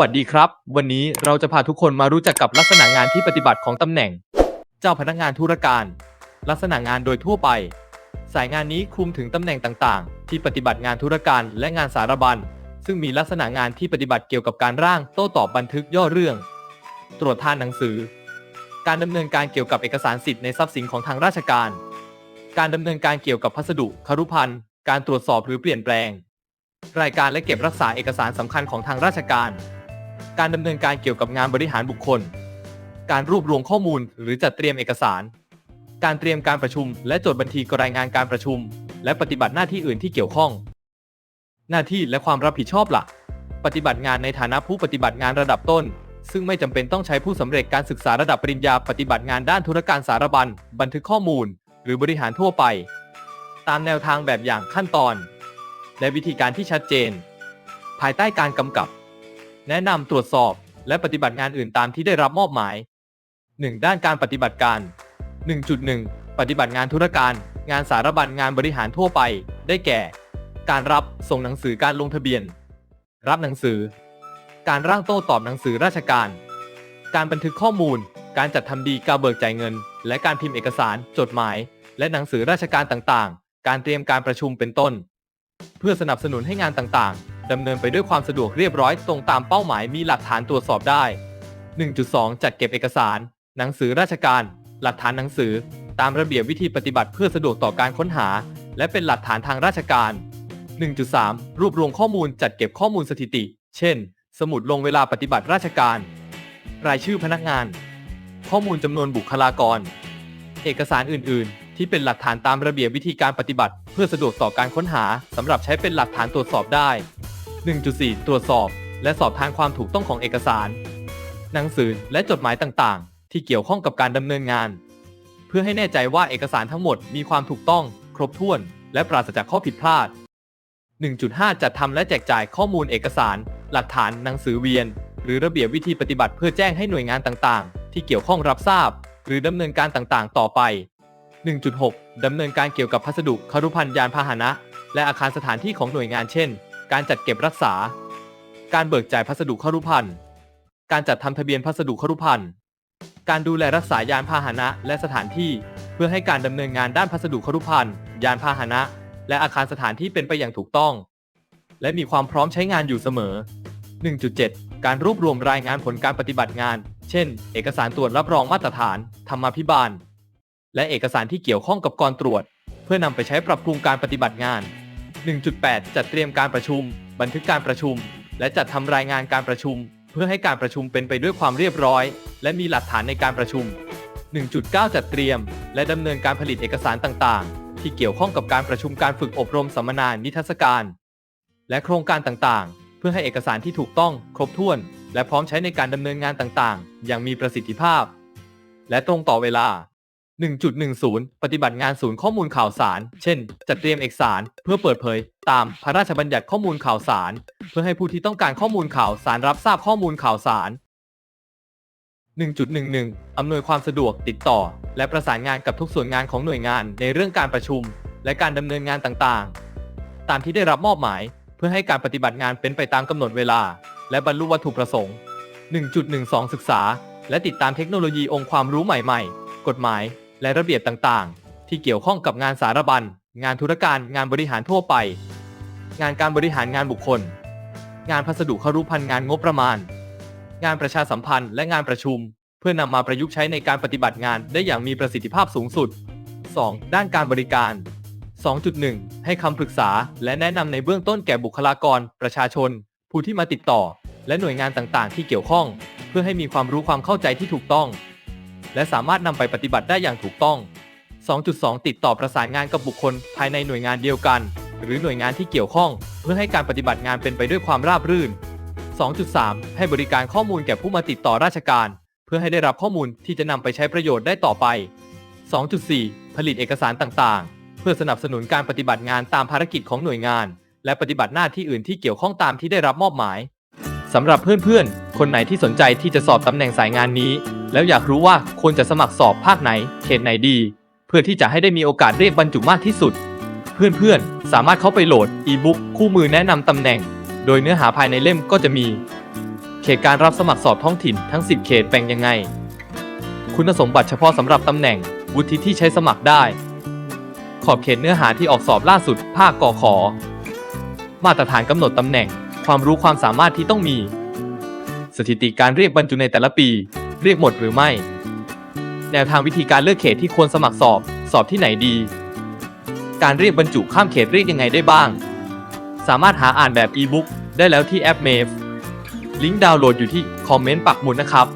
วัสดีครับ วันนี้เราจะพาทุกคนมารู้จักกับลักษณะงานที่ปฏิบัติของตำแหน่ง เจ้าพนักงานธุรการ ลักษณะงานโดยทั่วไป สายงานนี้คลุมถึงตำแหน่งต่างๆ ที่ปฏิบัติงานธุรการและงานสารบัญซึ่งมีลักษณะงานที่ปฏิบัติเกี่ยวกับการร่างโต้ตอบบันทึกย่อเรื่อง ตรวจทานหนังสือ การดำเนินการเกี่ยวกับเอกสารสิทธิ์ในทรัพย์สินของทางราชการ การดำเนินการเกี่ยวกับพัสดุคารุพันธ์การตรวจสอบหรือเปลี่ยนแปลง รายการและเก็บรักษาเอกสารสำคัญของทางราชการ การดำเนินการเกี่ยวกับงานบริหารบุคคล การรวบรวมข้อมูลหรือจัดเตรียมเอกสาร การเตรียมการประชุม และจดบันทีรายงานการประชุม และปฏิบัติหน้าที่อื่นที่เกี่ยวข้อง หน้าที่และความรับผิดชอบหลัก ปฏิบัติงานในฐานะผู้ปฏิบัติงานระดับต้น ซึ่งไม่จำเป็นต้องใช้ผู้สำเร็จการศึกษาระดับปริญญาปฏิบัติงานด้านธุรการสารบัญ บันทึกข้อมูล หรือบริหารทั่วไป ตามแนวทางแบบอย่างขั้นตอน และวิธีการที่ชัดเจน ภายใต้การกำกับ แนะนำตรวจสอบและปฏิบัติงานอื่นตามที่ได้รับมอบหมาย 1. ด้านการปฏิบัติการ 1.1 ปฏิบัติงานธุรการ งานสารบัญงานบริหารทั่วไป ได้แก่ การรับส่งหนังสือการลงทะเบียน รับหนังสือ การร่างโต้ตอบหนังสือราชการ การบันทึกข้อมูล การจัดทำดีการเบิกจ่ายเงิน และการพิมพ์เอกสาร จดหมาย และหนังสือราชการต่างๆ การเตรียมการประชุมเป็นต้น เพื่อสนับสนุนให้งานต่างๆ ดำเนินไปด้วยความสะดวกเรียบร้อยตรงตามเป้าหมายมีหลักฐานตรวจสอบได้ 1.2 จัดเก็บเอกสาร หนังสือราชการ หลักฐานหนังสือ ตามระเบียบวิธีปฏิบัติเพื่อสะดวกต่อการค้นหา และเป็นหลักฐานทางราชการ 1.3 รวบรวมข้อมูลจัดเก็บข้อมูลสถิติ เช่น สมุดลงเวลาปฏิบัติราชการ รายชื่อพนักงาน ข้อมูลจำนวนบุคลากร เอกสารอื่น ๆ ที่เป็นหลักฐานตามระเบียบวิธีการปฏิบัติ เพื่อสะดวกต่อการค้นหาสำหรับใช้เป็นหลักฐานตรวจสอบได้ 1.4 ตรวจสอบ และสอบทานความถูกต้องของเอกสาร หนังสือและจดหมายต่างๆ ที่เกี่ยวข้องกับการดำเนินงาน เพื่อให้แน่ใจว่าเอกสารทั้งหมดมีความถูกต้อง ครบถ้วน และปราศจากข้อผิดพลาด 1.5 จัดทำและแจกจ่ายข้อมูลเอกสาร หลักฐานหนังสือเวียน หรือระเบียบวิธีปฏิบัติเพื่อแจ้งให้หน่วยงานต่างๆ ที่เกี่ยวข้องรับทราบ หรือดำเนินการต่างๆ ต่อไป 1.6 ดำเนินการเกี่ยวกับพัสดุคารุพันธ์ยานพาหนะ และอาคารสถานที่ของหน่วยงานเช่น การจัดเก็บรักษา การเบิกจ่ายพัสดุคารุพันธ์การจัดทำทะเบียนพัสดุคารุพันธ์การดูแลรักษายานพาหนะและสถานที่ เพื่อให้การดำเนินงานด้านพัสดุคารุพันธ์ยานพาหนะ และอาคารสถานที่เป็นไปอย่างถูกต้อง และมีความพร้อมใช้งานอยู่เสมอ 1.7 การรวบรวมรายงานผลการปฏิบัติงาน เช่น เอกสารตรวจรับรองมาตรฐาน ธรรมาภิบาล และเอกสารที่เกี่ยวข้องกับกรตรวจ เพื่อนำไปใช้ปรับปรุงการปฏิบัติงาน 1.8 จัดเตรียมการประชุม บันทึกการประชุม และจัดทำรายงานการประชุม เพื่อให้การประชุมเป็นไปด้วยความเรียบร้อย และมีหลักฐานในการประชุม 1.9 จัดเตรียม และดำเนินการผลิตเอกสารต่างๆ ที่เกี่ยวข้องกับการประชุมการฝึกอบรมสัมมนานิทรรศการ และโครงการต่างๆ เพื่อให้เอกสารที่ถูกต้อง ครบถ้วน และพร้อมใช้ในการดำเนินงานต่างๆ อย่างมีประสิทธิภาพ และตรงต่อเวลา 1.10 ปฏิบัติงานศูนย์ข้อมูลข่าวสาร เช่น จัดเตรียมเอกสารเพื่อเปิดเผย ตามพระราชบัญญัติข้อมูลข่าวสาร เพื่อให้ผู้ที่ต้องการข้อมูลข่าวสารรับทราบข้อมูลข่าวสาร 1.11 อำนวยความสะดวกติดต่อ และประสานงานกับทุกส่วนงานของหน่วยงานในเรื่องการประชุม และการดำเนินงานต่างๆ ตามที่ได้รับมอบหมาย เพื่อให้การปฏิบัติงานเป็นไปตามกำหนดเวลา และบรรลุวัตถุประสงค์ 1.12 ศึกษา และติดตามเทคโนโลยีองค์ความรู้ใหม่ ๆ กฎหมาย และระเบียบต่างๆ ที่เกี่ยวข้องกับงานสารบัญ งานธุรการ งานบริหารทั่วไป งานการบริหารงานบุคคล งานพัสดุคารุพันธ์งานงบประมาณ งานประชาสัมพันธ์และงานประชุม เพื่อนำมาประยุกต์ใช้ในการปฏิบัติงานได้อย่างมีประสิทธิภาพสูงสุด 2. ด้านการบริการ 2.1 ให้คำปรึกษาและแนะนำในเบื้องต้นแก่บุคลากร ประชาชน ผู้ที่มาติดต่อ และหน่วยงานต่างๆ ที่เกี่ยวข้อง เพื่อให้มีความรู้ความเข้าใจที่ถูกต้อง และสามารถนำไปปฏิบัติได้อย่างถูกต้อง 2.2 ติดต่อประสานงานกับบุคคลภายในหน่วยงานเดียวกัน หรือหน่วยงานที่เกี่ยวข้อง เพื่อให้การปฏิบัติงานเป็นไปด้วยความราบรื่น 2.3 ให้บริการข้อมูลแก่ผู้มาติดต่อราชการ เพื่อให้ได้รับข้อมูลที่จะนำไปใช้ประโยชน์ได้ต่อไป 2.4 ผลิตเอกสารต่างๆ เพื่อสนับสนุนการปฏิบัติงานตามภารกิจของหน่วยงาน และปฏิบัติหน้าที่อื่นที่เกี่ยวข้องตามที่ได้รับมอบหมายสำหรับเพื่อนๆ คนไหนที่สนใจที่จะสอบตำแหน่งสายงานนี้ แล้วอยากรู้ว่าควรจะสมัครสอบภาคไหน เขตไหนดี เพื่อที่จะให้ได้มีโอกาสเรียกบรรจุมากที่สุด เพื่อนๆ สามารถเข้าไปโหลดอีบุ๊กคู่มือแนะนำตำแหน่ง โดยเนื้อหาภายในเล่มก็จะมี เขตการรับสมัครสอบท้องถิ่นทั้ง 10 เขตแบ่งยังไง คุณสมบัติเฉพาะสำหรับตำแหน่ง วุฒิที่ใช้สมัครได้ ขอบเขตเนื้อหาที่ออกสอบล่าสุด ภาคกอขอ มาตรฐานกำหนดตำแหน่ง ความรู้ความสามารถที่ต้องมี สถิติการเรียกบรรจุในแต่ละปี เรียกหมดหรือไม่ แนวทางวิธีการเลือกเขตที่ควรสมัครสอบ สอบที่ไหนดี การเรียกบรรจุข้ามเขตเรียกยังไงได้บ้าง สามารถหาอ่านแบบอีบุ๊กได้แล้วที่แอปเมฟลิงก์ดาวน์โหลดอยู่ที่คอมเมนต์ปักหมุดนะครับ